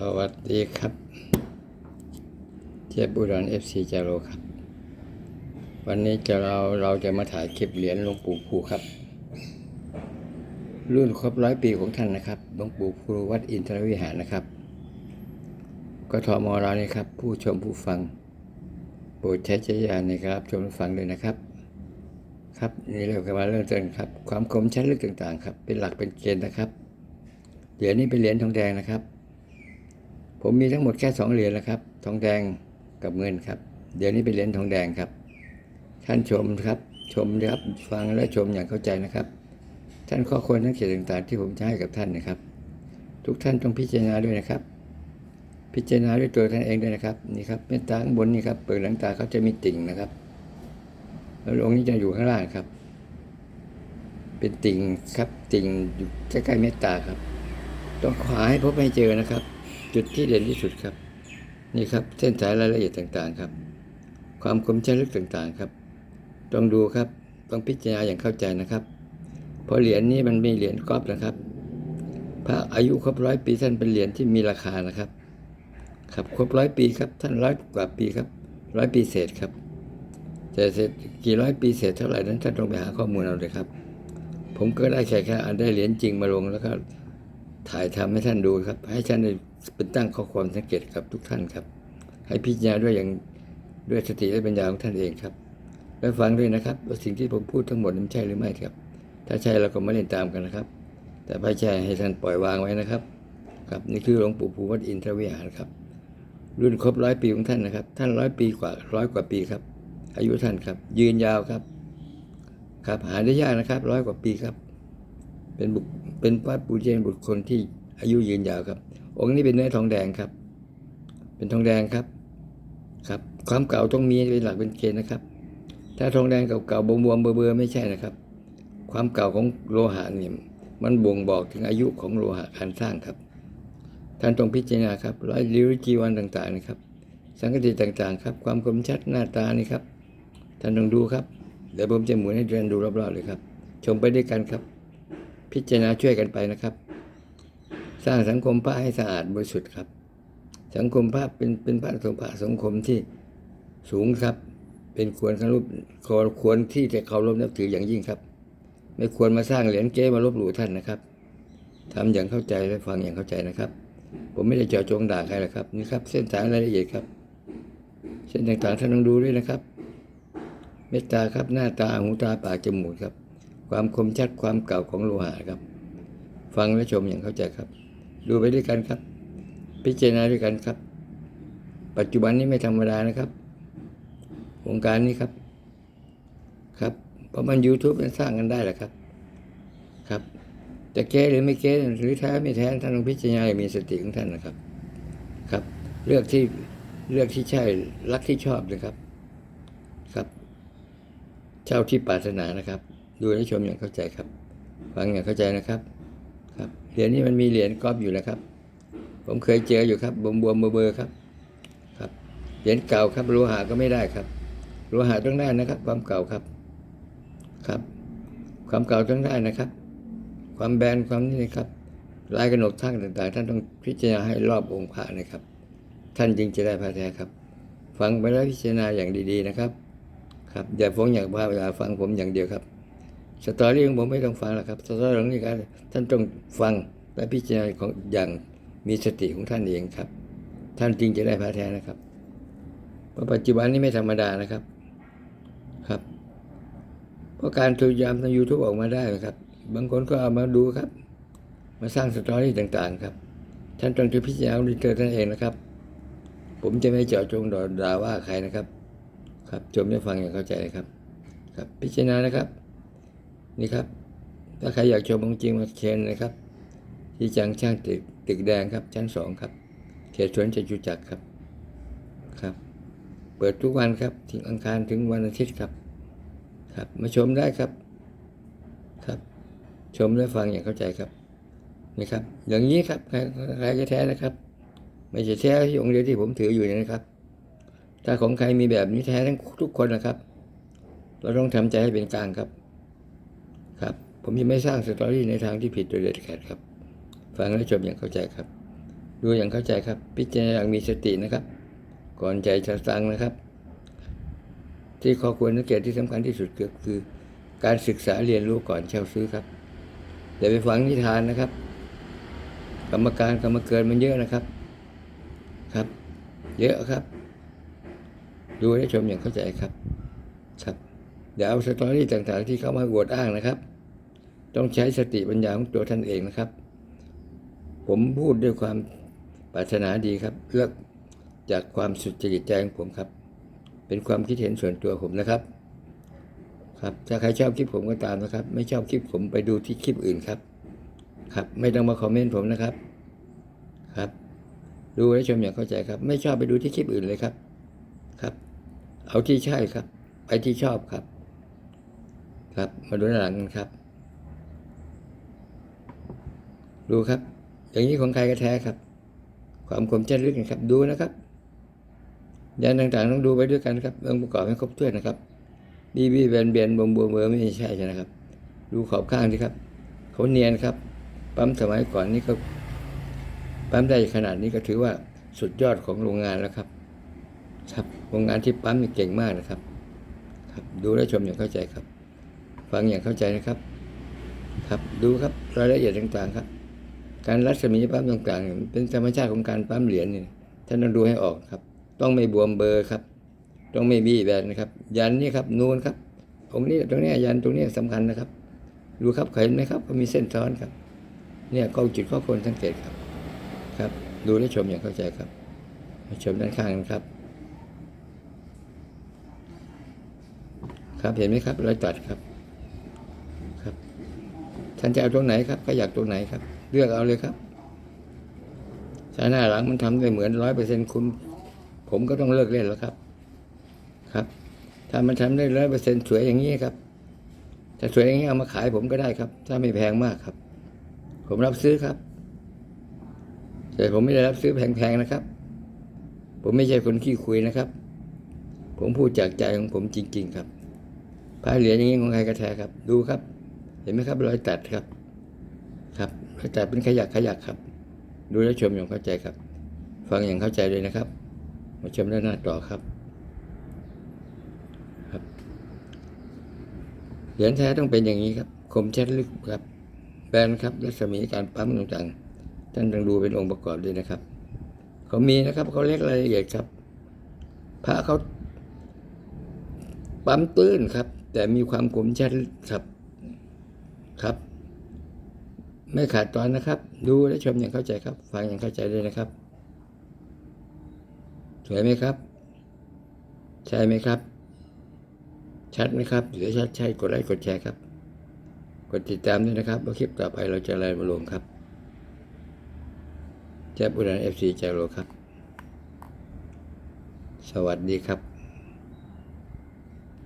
สวัสดีครับเจี๊ยบอุดรเอฟซีจาโรครับ วันนี้จะเราเราจะมาถ่ายคลิปเหรียญหลวงปู่ภูครับ รุ่นครบร้อยปีของท่านนะครับหลวงปู่ภูวัดอินทรวิหารนะครับกทมเรานี่ครับ ผู้ชมผู้ฟังโปรดใช้จักรยานในการรับชมฟังด้วยนะครับ ครับนี่เราก็มาเริ่มต้นครับ ความคมชั้นลึกต่างๆ ครับ เป็นหลักเป็นเกณฑ์นะครับเหรียญนี้เป็นเหรียญทองแดงนะครับ ผมมีทั้งหมดแค่สองเหรียญนะครับ ทองแดงกับเงินครับ เดี๋ยวนี้เป็นเหรียญทองแดงครับ ท่านชมครับ ชมนะครับ ฟังและชมอย่างเข้าใจนะครับ ท่านข้อควรทั้งเขียนต่างๆ ที่ผมจะให้กับท่านนะครับ ทุกท่านต้องพิจารณาด้วยนะครับ พิจารณาด้วยตัวท่านเองด้วยนะครับ นี่ครับเมตตาข้างบนนี่ครับ เปลือกหลังตาเขาจะมีติ่งนะครับ แล้วองค์นี้จะอยู่ข้างล่างครับ เป็นติ่งครับ ติ่งอยู่ใกล้ๆเมตตาครับ ต้องขวาให้พบให้เจอนะครับ จุดที่เด่นที่สุดครับ นี่ครับ เส้นสายรายละเอียดต่างๆครับ ความคมชัดลึกต่างๆครับ ต้องดูครับต้องพิจารณาอย่างเข้าใจนะครับ เพราะเหรียญนี้มันม่เหรียญก๊อปนะครับ พระอายุครบร้อยปีท่านเป็นเหรียญที่มีราคานะครับ ครับครบร้อยปีครับ ท่านร้อยกว่าปีครับร้อยปีเศษครับแต่เศษกี่ร้อยปีเศษเท่าไหร่นั้นท่านต้องไปหาข้อมูลเอาเลยครับ ผมก็ได้แค่แค่ได้เหรียญจริงมาลงแล้วก็ถ่ายทำให้ท่านดูครับ ให้ท่านได้ เป็นตั้งข้อความสังเกตกับทุกท่านครับ ให้พิจารณาด้วยอย่างด้วยสติและปัญญาของท่านเองครับ และฟังด้วยนะครับว่าสิ่งที่ผมพูดทั้งหมดนั้นใช่หรือไม่ครับ ถ้าใช่เราก็ไม่เล่นตามกันนะครับ แต่ไม่ใช่ให้ท่านปล่อยวางไว้นะครับ ครับนี่คือหลวงปู่ภูวัดอินทรวิหารครับ รุ่นครบร้อยปีของท่านนะครับ ท่านร้อยปีกว่าร้อยกว่าปีครับ อายุท่านครับ ยืนยาวครับ ครับหาได้ยากนะครับร้อยกว่าปีครับ เป็นบุคเป็นพระปูเจนบุคคลที่อายุยืนยาวครับ องค์นี้เป็นเนื้อทองแดงครับ เป็นทองแดงครับ ครับ ความเก่าต้องมีเป็นหลักเป็นเกณฑ์นะครับ ถ้าทองแดงเก่าๆบวมๆเบอร์ๆไม่ใช่นะครับ ความเก่าของโลหะเนี่ยมันบ่งบอกถึงอายุของโลหะการสร้างครับ ท่านต้องพิจารณาครับร้อยริ้วจีวันต่างๆนะครับ สังกติต่างๆ ครับ ความคมชัดหน้าตานี่ครับ ท่านต้องดูครับ เดี๋ยวผมจะหมุนให้ท่านดูรอบๆเลยครับ ชมไปด้วยกันครับ พิจารณาช่วยกันไปนะครับ สร้างสังคมพระให้สะอาดบริสุทธิ์ครับ สังคมพระเป็นเป็นพระสงฆ์พระสังคมที่สูงครับ เป็นควรเคารพควรควรที่จะเคารพนับถืออย่างยิ่งครับ ไม่ควรมาสร้างเหรียญเก๊มาลบหลู่ท่านนะครับทำอย่างเข้าใจและฟังอย่างเข้าใจนะครับ ผมไม่ได้เจาะจงด่าใครหรอกครับนี่ครับ เส้นสายรายละเอียดครับ เส้นต่างๆท่านต้องดูด้วยนะครับ เมตตาครับหน้าตาหูตาปากจมูกครับ ความคมชัดความเก่าของโลหะครับ ฟังและชมอย่างเข้าใจครับ ดูไปด้วยกันครับ พิจารณาด้วยกันครับ ปัจจุบันนี้ไม่ธรรมดานะครับวงการนี้ครับ ครับเพราะมัน YouTube มันสร้างกันได้แหละครับ ครับ จะแก้หรือไม่แก้หรือแท้ไม่แท้ท่านต้องพิจารณาอย่างมีสติของท่านนะครับ ครับ เลือกที่เลือกที่ใช่รักที่ชอบนะครับ ครับ เช่าที่ปรารถนานะครับ ดูและชมอย่างเข้าใจครับ ฟังอย่างเข้าใจนะครับ เหรียญนี้มันมีเหรียญก๊อปอยู่นะครับ ผมเคยเจออยู่ครับบวมบวมๆเบอร์ครับ ครับ เหรียญเก่าครับโลหะก็ไม่ได้ครับโลหะต้องได้นะครับ ความเก่าครับ ครับ ความเก่าต้องได้นะครับ ความแบนความนี่นะครับลายกระหนกทั้งต่างๆ ท่านต้องพิจารณาให้รอบองค์พระนะครับ ท่านจึงจะได้พระแท้ครับ ฟังไปแล้วพิจารณาอย่างดีๆนะครับ ครับอย่าฟังอย่างว่าอย่าฟังผมอย่างเดียวครับ สตอรี่ของผมไม่ต้องฟังหรอกครับสตอรี่ของนี่การท่านต้องฟังและพิจารณาของอย่างมีสติของท่านเองครับ ท่านจริงจะได้พระแท้นะครับเพราะปัจจุบันนี้ไม่ธรรมดานะครับครับ เพราะการทุยามทางยูทูบออกมาได้นะครับ บางคนก็เอามาดูครับ มาสร้างสตอรี่ต่าง ๆ ครับ ท่านต้องจะพิจารณาด้วยตัวท่านเองนะครับ ผมจะไม่เจาะจงด่าว่าใครนะครับ ครับชมได้ฟังอย่างเข้าใจนะครับ ครับพิจารณานะครับ นี่ครับ ถ้าใครอยากชมของจริงมาเชนนะครับ ที่จังช่างตึกตึกแดงครับชั้นสองครับ เขตสวนจตุจักรครับครับ เปิดทุกวันครับถึงอังคารถึงวันอาทิตย์ครับ ครับ มาชมได้ครับครับ ชมและฟังอย่างเข้าใจครับนี่ครับ อย่างนี้ครับใครใครจะแท้นะครับ ไม่ใช่แท้ที่องค์เดียวที่ผมถืออยู่นะครับ ถ้าของใครมีแบบนี้แท้ทั้งทุกคนนะครับ เราต้องทำใจให้เป็นกลางครับ ครับ ผมยังไม่สร้างสตอรี่ในทางที่ผิดโดยเด็ดขาดครับ ฟังและชมอย่างเข้าใจครับ ดูอย่างเข้าใจครับ พิจารณาอย่างมีสตินะครับ ก่อนใจจะสั่งนะครับ ที่ข้อควรสังเกตที่สำคัญที่สุดก็คือ การศึกษาเรียนรู้ก่อนเช่าซื้อครับอย่าไปฟังนิทานนะครับ กรรมการกรรมเกินมันเยอะนะครับ ครับ เยอะครับ ดูให้ชมอย่างเข้าใจครับ อย่าเอาสตอรี่ต่างๆ ที่เข้ามาอวดอ้างนะครับ ต้องใช้สติปัญญาของตัวท่านเองนะครับ ผมพูดด้วยความปรารถนาดีครับเลือกจากความสุจริตใจของผมครับ เป็นความคิดเห็นส่วนตัวผมนะครับ ครับถ้าใครชอบคลิปผมก็ตามนะครับ ไม่ชอบคลิปผมไปดูที่คลิปอื่นครับ ครับไม่ต้องมาคอมเมนต์ผมนะครับครับ ดูและชมอย่างเข้าใจครับ ไม่ชอบไปดูที่คลิปอื่นเลยครับครับ เอาที่ใช่ครับ ไปที่ชอบครับ ครับ มาดูด้านหลังกันครับ ดูครับ อย่างนี้ของใครก็แท้ครับ ความคมชัดลึกนะครับ ดูนะครับยันต่างๆต้องดูไปด้วยกันครับองค์ประกอบให้ครบถ้วนนะครับบีบีแบนเบียนบวมบวมเบอร์ไม่ใช่ใช่นะครับ ดูขอบข้างสิครับเขาเนียนครับ ปั๊มสมัยก่อนนี่ก็ปั๊มได้ขนาดนี้ก็ถือว่าสุดยอดของโรงงานแล้วครับ ครับโรงงานที่ปั๊มเก่งมากนะครับ ครับ ดูและชมอย่างเข้าใจครับ ฟังอย่างเข้าใจนะครับ ครับดูครับรายละเอียดต่างๆครับ การรัศมีปั๊มต่างๆเนี่ยเป็นธรรมชาติของการปั๊มเหรียญนี่ท่านต้องดูให้ออกครับ ต้องไม่บวมเบอร์ครับ ต้องไม่บี้แบนนะครับ ยันนี่ครับนูนครับตรงนี้ตรงนี้ยันตรงนี้สำคัญนะครับ ดูครับเห็นไหมครับก็มีเส้นซ้อนครับ เนี่ยก็จุดข้อควรสังเกตครับ ครับ ดูและชมอย่างเข้าใจครับมาชมด้านข้างนะครับ ครับเห็นไหมครับรอยตัดครับ ท่านจะเอาตรงไหนครับก็อยากตรงไหนครับ เลือกเอาเลยครับถ้าหน้าหลังมันทำได้เหมือนร้อยเปอร์เซ็นต์คุณ ผมก็ต้องเลิกเล่นแล้วครับ ครับ ถ้ามันทำได้ร้อยเปอร์เซ็นต์สวยอย่างนี้ครับถ้าสวยอย่างนี้เอามาขายผมก็ได้ครับ ถ้าไม่แพงมากครับ ผมรับซื้อครับ แต่ผมไม่ได้รับซื้อแพงๆนะครับ ผมไม่ใช่คนขี้คุยนะครับ ผมพูดจากใจของผมจริง ๆ ครับผ้าเหรียญอย่างนี้ของใครก็แทครับ ดูครับ เห็นไหมครับรอยตัดครับ ครับรอยตัดเป็นขยักขยักครับ ดูและชมอย่างเข้าใจครับ ฟังอย่างเข้าใจเลยนะครับ มาชมด้านหน้าต่อครับ ครับเหรียญแท้ต้องเป็นอย่างนี้ครับ คมชัดลึกครับ แบนครับรัศมีการปั๊มต่างๆท่านต้องดูเป็นองค์ประกอบด้วยนะครับเขามีนะครับเขาเล็กรายละเอียดครับ พระเขาปั๊มตื้นครับ แต่มีความคมชัดครับ ครับ ไม่ขาดตอนนะครับ ดูและชมอย่างเข้าใจครับ ฟังอย่างเข้าใจด้วยนะครับ สวยไหมครับ ใช่ไหมครับ ชัดไหมครับหรือชัดใช่กดไลค์กดแชร์ครับกดติดตามด้วยนะครับว่าคลิปต่อไปเราจะอะไรมาลงครับแจ๊บอุดรเอฟซีจาโรครับ สวัสดีครับ